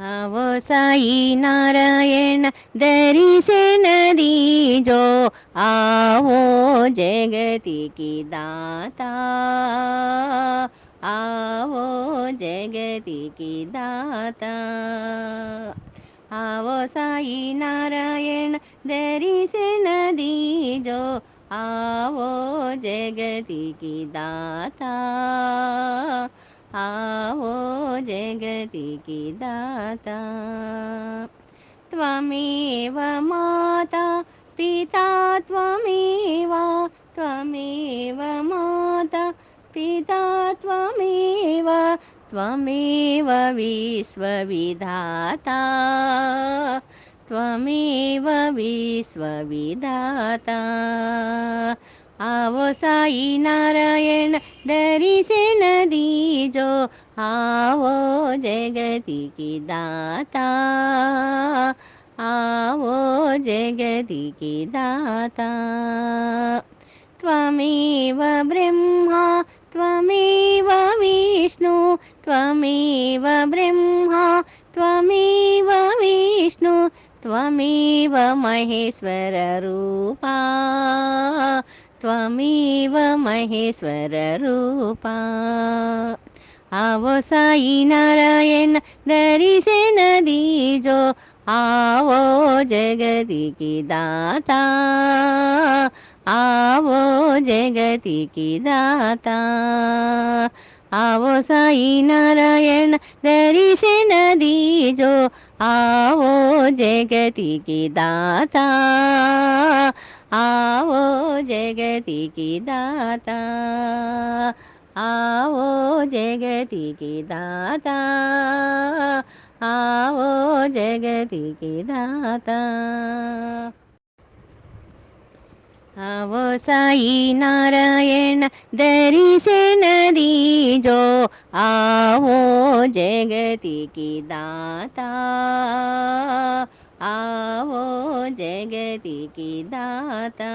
आवो साई नारायण दर्शन दीजो आवो जगति की दाता। आवो जगति की दाता। आवो साई नारायण दर्शन दीजो आवो जगति की दाता। आवो जगति की दाता त्वमेव माता पिता त्वमेव त्वमेव माता पिता त्वमेव त्वमेव विश्वविधाता। त्वमेव विश्वविधाता आवो साई नारायण दर्शन दीजो आवो जगति की दाता। आवो जगति की दाता। त्वमेव ब्रह्मा त्वमेव विष्णु त्वमेव ब्रह्मा त्वमेव विष्णु त्वमेव महेश्वररूपा త్వమేవ మహేశ్వర రూపా ఆవో సాయి నారాయణ దరిశన దీజో ఆవో జగతికి దాత ఆవో జగతికి దాత ఆవో సాయి నారాయణ దరిశన దీజో ఆవో జగతికి దాత आवो जगति की दाता आवो जगति की दाता आवो जगति की दाता आवो साई नारायण दर्शन दीजो आवो जगति की दाता आवो जगति की दाता।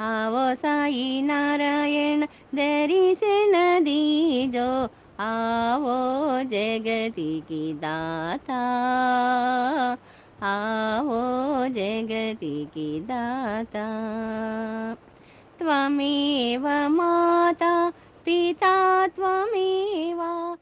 आवो साई नारायण दर्शन दीजो आवो जगति की दाता। आवो जगति की दाता। त्वमेव माता, पिता त्वमेव